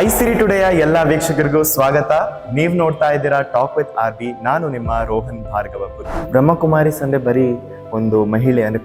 I ಸಿರಿ ಟುಡೆಯ ಎಲ್ಲ ವೀಕ್ಷಕರಿಗೂ ಸ್ವಾಗತ. ನೀವು ನೋಡ್ತಾ ಇದ್ದೀರಾ ಟಾಕ್ ವಿತ್ ಆರ್ ಬಿ. ನಾನು ನಿಮ್ಮ ರೋಹನ್ ಭಾರ್ಗವ. ಬ್ರಹ್ಮಕುಮಾರೀಸ್ ಅಂದ್ರೆ ಬರೀ ಒಂದು ಮಹಿಳೆ ಅಂದ್ರೆ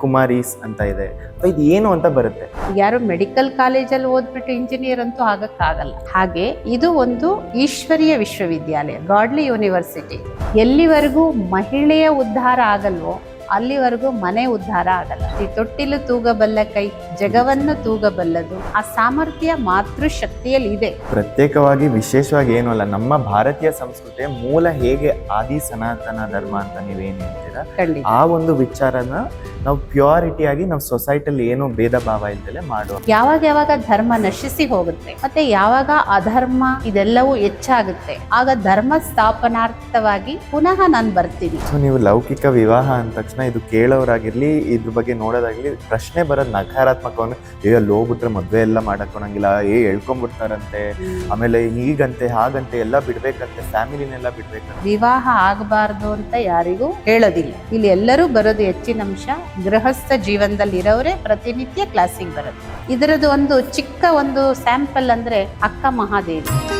ಅಂತ ಇದೆ. ಇದು ಏನು ಅಂತ ಬರುತ್ತೆ? ಯಾರು ಮೆಡಿಕಲ್ ಕಾಲೇಜಲ್ಲಿ ಓದ್ಬಿಟ್ಟು ಇಂಜಿನಿಯರ್ ಅಂತೂ ಆಗಕ್ಕಾಗಲ್ಲ. ಹಾಗೆ ಇದು ಒಂದು ಈಶ್ವರೀಯ ವಿಶ್ವವಿದ್ಯಾಲಯ, ಗಾಡ್ಲಿ ಯೂನಿವರ್ಸಿಟಿ. ಎಲ್ಲಿವರೆಗೂ ಮಹಿಳೆಯ ಉದ್ಧಾರ ಆಗಲ್ವೋ ಅಲ್ಲಿವರೆಗೂ ಮನೆ ಉದ್ಧಾರ ಆಗಲ್ಲ. ಈ ತೊಟ್ಟಿಲು ತೂಗಬಲ್ಲ ಕೈ ಜಗವನ್ನು ತೂಗಬಲ್ಲದು ಆ ಸಾಮರ್ಥ್ಯ ಮಾತೃಶಕ್ತಿಯಲ್ಲಿ ಇದೆ. ಪ್ರತ್ಯೇಕವಾಗಿ ವಿಶೇಷವಾಗಿ ಏನು ಅಲ್ಲ ನಮ್ಮ ಭಾರತೀಯ ಸಂಸ್ಕೃತಿ ಮೂಲ ಹೇಗೆ ಆದಿ ಸನಾತನ ಧರ್ಮ ಅಂತ ನೀವೇನು ಹೇಳ್ತೀರಾ? ಆ ಒಂದು ವಿಚಾರನ ನಾವು ಪ್ಯೂರಿಟಿ ಆಗಿ ನಾವು ಸೊಸೈಟಿಲಿ ಏನು ಭೇದ ಭಾವ ಇಲ್ದಲೆ ಮಾಡುವ. ಯಾವಾಗ ಯಾವಾಗ ಧರ್ಮ ನಶಿಸಿ ಹೋಗುತ್ತೆ ಮತ್ತೆ ಯಾವಾಗ ಅಧರ್ಮ ಇದೆಲ್ಲವೂ ಹೆಚ್ಚಾಗುತ್ತೆ ಆಗ ಧರ್ಮ ಸ್ಥಾಪನಾರ್ಥವಾಗಿ ಪುನಃ ನಾನು ಬರ್ತೀನಿ. ಸೊ ನೀವು ಲೌಕಿಕ ವಿವಾಹ ಅಂದ ತಕ್ಷಣ ಇದು ಕೇಳೋರಾಗಿರ್ಲಿ ಇದ್ರ ಬಗ್ಗೆ ನೋಡೋದಾಗ್ಲಿ ಪ್ರಶ್ನೆ ಬರೋದು ನಕಾರಾತ್ಮಕವನ್ನು ಏ ಅಲ್ಲಿ ಹೋಗ್ಬಿಟ್ರೆ ಮದ್ವೆ ಎಲ್ಲ ಮಾಡಕ್ ಕೊಡಂಗಿಲ್ಲ ಏ ಹೇಳ್ಕೊಂಬಿಡ್ತಾರಂತೆ ಆಮೇಲೆ ಹೀಗಂತೆ ಹಾಗಂತೆ ಎಲ್ಲ ಬಿಡ್ಬೇಕಂತೆ ಫ್ಯಾಮಿಲಿನೆಲ್ಲ ಬಿಡ್ಬೇಕಂತೆ. ವಿವಾಹ ಆಗಬಾರ್ದು ಅಂತ ಯಾರಿಗೂ ಹೇಳೋದಿಲ್ಲ. ಇಲ್ಲಿ ಎಲ್ಲರೂ ಬರೋದು ಹೆಚ್ಚಿನ ಅಂಶ ಗೃಹಸ್ಥ ಜೀವನದಲ್ಲಿ ಪ್ರತಿನಿತ್ಯ ಕ್ಲಾಸಿಗೆ ಬರುತ್ತೆ. ಇದರದ್ದು ಒಂದು ಚಿಕ್ಕ ಒಂದು ಸ್ಯಾಂಪಲ್ ಅಂದ್ರೆ ಅಕ್ಕ ಮಹಾದೇವಿ.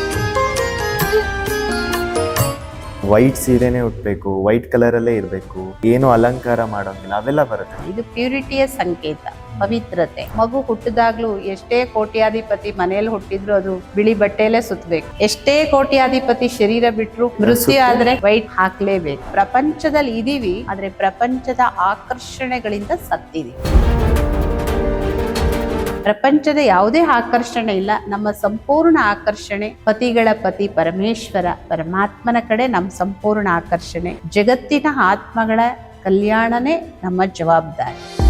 ವೈಟ್ ಸೀರೆನೇ ಉಟ್ಬೇಕು ವೈಟ್ ಕಲರಲ್ಲೇ ಇರಬೇಕು ಏನು ಅಲಂಕಾರ ಮಾಡೋಂಗಿಲ್ಲ ಅವೆಲ್ಲ ಬರುತ್ತೆ. ಇದು ಪ್ಯೂರಿಟಿಯ ಸಂಕೇತ ಪವಿತ್ರತೆ. ಮಗು ಹುಟ್ಟಿದಾಗ್ಲೂ ಎಷ್ಟೇ ಕೋಟ್ಯಾಧಿಪತಿ ಮನೆಯಲ್ಲಿ ಹುಟ್ಟಿದ್ರು ಅದು ಬಿಳಿ ಬಟ್ಟೆಯಲ್ಲೇ ಸುತ್ತಬೇಕು ಎಷ್ಟೇ ಕೋಟ್ಯಾಧಿಪತಿ ಶರೀರ ಬಿಟ್ರು ಮೃತ್ಯು ಆದ್ರೆ ವೈಟ್ ಹಾಕ್ಲೇಬೇಕು. ಪ್ರಪಂಚದಲ್ಲಿ ಇದೀವಿ ಆದ್ರೆ ಪ್ರಪಂಚದ ಆಕರ್ಷಣೆಗಳಿಂದ ಸತ್ತಿದೀವಿ. ಪ್ರಪಂಚದ ಯಾವುದೇ ಆಕರ್ಷಣೆ ಇಲ್ಲ. ನಮ್ಮ ಸಂಪೂರ್ಣ ಆಕರ್ಷಣೆ ಪತಿಗಳ ಪತಿ ಪರಮೇಶ್ವರ, ಪರಮಾತ್ಮನ ಕಡೆ ನಮ್ಮ ಸಂಪೂರ್ಣ ಆಕರ್ಷಣೆ. ಜಗತ್ತಿನ ಆತ್ಮಗಳ ಕಲ್ಯಾಣನೇ ನಮ್ಮ ಜವಾಬ್ದಾರಿ.